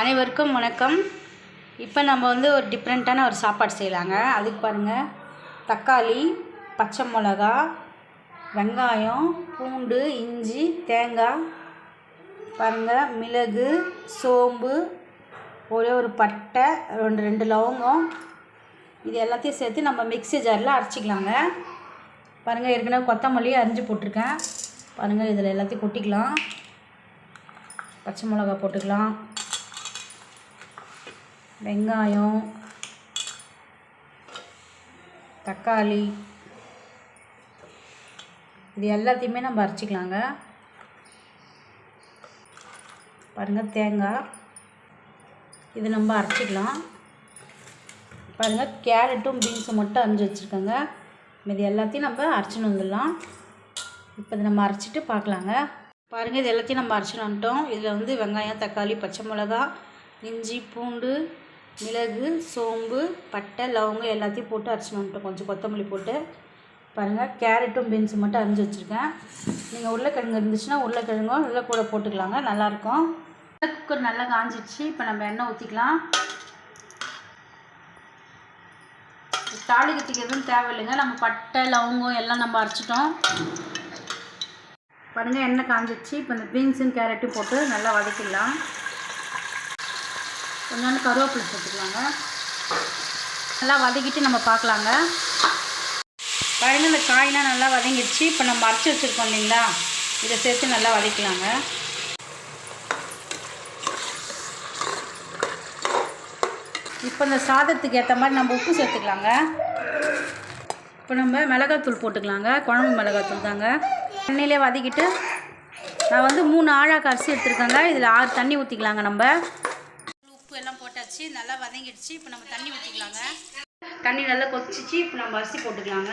அனைவருக்கும் வணக்கம். இப்போ நம்ம வந்து ஒரு டிஃப்ரெண்ட்டான ஒரு சாப்பாடு செய்யலாங்க. அதுக்கு பாருங்கள் தக்காளி பச்சை மிளகா வெங்காயம் பூண்டு இஞ்சி தேங்காய் பாருங்கள் மிளகு சோம்பு ஒரே ஒரு பட்டை ரெண்டு ரெண்டு லவங்கம். இது எல்லாத்தையும் சேர்த்து நம்ம மிக்ஸி ஜாரில் அரைச்சிக்கலாங்க. பாருங்கள் ஏற்கனவே கொத்தமல்லி அரிஞ்சு போட்டிருக்கேன். பாருங்கள் இதில் எல்லாத்தையும் கொட்டிக்கலாம். பச்சை மிளகா போட்டுக்கலாம். வெங்காயம் தக்காளி இது எல்லாத்தையுமே நம்ம அரைச்சிக்கலாங்க. பாருங்கள் தேங்காய். இது நம்ம அரைச்சிக்கலாம். பாருங்கள் கேரட்டும் பீன்ஸும் மட்டும் அரைஞ்சி வச்சுருக்கோங்க. இது எல்லாத்தையும் நம்ம அரைச்சின்னு வந்துடலாம். இப்போ இதை நம்ம அரைச்சிட்டு பார்க்கலாங்க. பாருங்கள் இது எல்லாத்தையும் நம்ம அரைச்சின்னு வந்துட்டோம். இதில் வந்து வெங்காயம் தக்காளி பச்சை மிளகா இஞ்சி பூண்டு மிளகு சோம்பு பட்டை லவங்கம் எல்லாத்தையும் போட்டு அரைச்சின்னு வந்துட்டோம். கொஞ்சம் கொத்தமல்லி போட்டு. பாருங்கள் கேரட்டும் பீன்ஸும் மட்டும் அரைஞ்சி வச்சுருக்கேன். நீங்கள் உருளைக்கிழங்கு இருந்துச்சுன்னா உருளைக்கிழங்கும் உள்ள கூட போட்டுக்கலாங்க. நல்லாயிருக்கும். குக்கர் நல்லா காஞ்சிடுச்சு இப்போ நம்ம எண்ணெய் ஊற்றிக்கலாம் தாளிக்கிறதுக்கு எதுவும் தேவையில்லைங்க. நம்ம பட்டை லவங்கம் எல்லாம் நம்ம அரைச்சிட்டோம். பாருங்கள் எண்ணெய் காஞ்சிடுச்சு இப்போ இந்த பீன்ஸும் கேரட்டும் போட்டு நல்லா வதக்கிடலாம். கொஞ்சோண்டு கருவேப்பிலை சேர்த்துக்கலாங்க நல்லா வதக்கிட்டு நம்ம பார்க்கலாங்க. பாருங்கள் இந்த காயெலாம் நல்லா வதங்கிடுச்சு. இப்போ நம்ம அரைச்சி வச்சுருக்கோம் இல்லைங்களா? இதை சேர்த்து நல்லா வதக்கலாங்க. இப்போ இந்த சாதத்துக்கு ஏற்ற மாதிரி நம்ம உப்பு சேர்த்துக்கலாங்க. இப்போ நம்ம மிளகாத்தூள் போட்டுக்கலாங்க. குழம்பு மிளகாத்தூள் தாங்க. எண்ணெயிலே வதக்கிட்டு நான் வந்து மூணு ஆழாக்கு அரிசி எடுத்துருக்கேங்க. இதில் ஆறு தண்ணி ஊற்றிக்கலாங்க நம்ம. எல்லாம் நல்லா வதங்கிடுச்சு. இப்போ நம்ம தண்ணி ஊற்றிக்கலாங்க தண்ணி நல்லா கொதிச்சிச்சு. இப்போ நம்ம அரிசி போட்டுக்கலாங்க.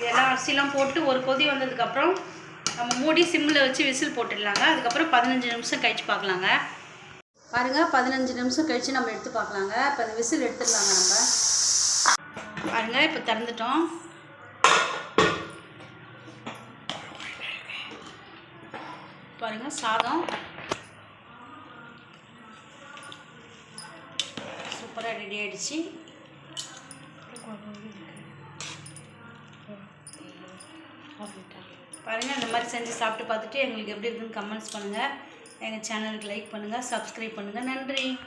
இதெல்லாம் அரிசிலாம் போட்டு ஒரு கொதி வந்ததுக்கப்புறம் நம்ம மூடி சிம்மில் வச்சு விசில் போட்டுடலாங்க. அதுக்கப்புறம் பதினஞ்சு நிமிஷம் கழிச்சு பார்க்கலாங்க. பாருங்கள் பதினஞ்சு நிமிஷம் கழித்து நம்ம எடுத்து பார்க்கலாங்க. இப்போ அந்த விசில் எடுத்துடலாங்க நம்ம. பாருங்கள் இப்போ திறந்துட்டோம். பாருங்கள் சாதம். சூப்பராக ரெடி ஆகிடுச்சு பாருங்கள் இந்த மாதிரி செஞ்சு சாப்பிட்டு பார்த்துட்டு எங்களுக்கு எப்படி இருக்குன்னு கமெண்ட்ஸ் பண்ணுங்கள் எங்கள் சேனலுக்கு லைக் பண்ணுங்கள் சப்ஸ்கிரைப் பண்ணுங்கள் நன்றி.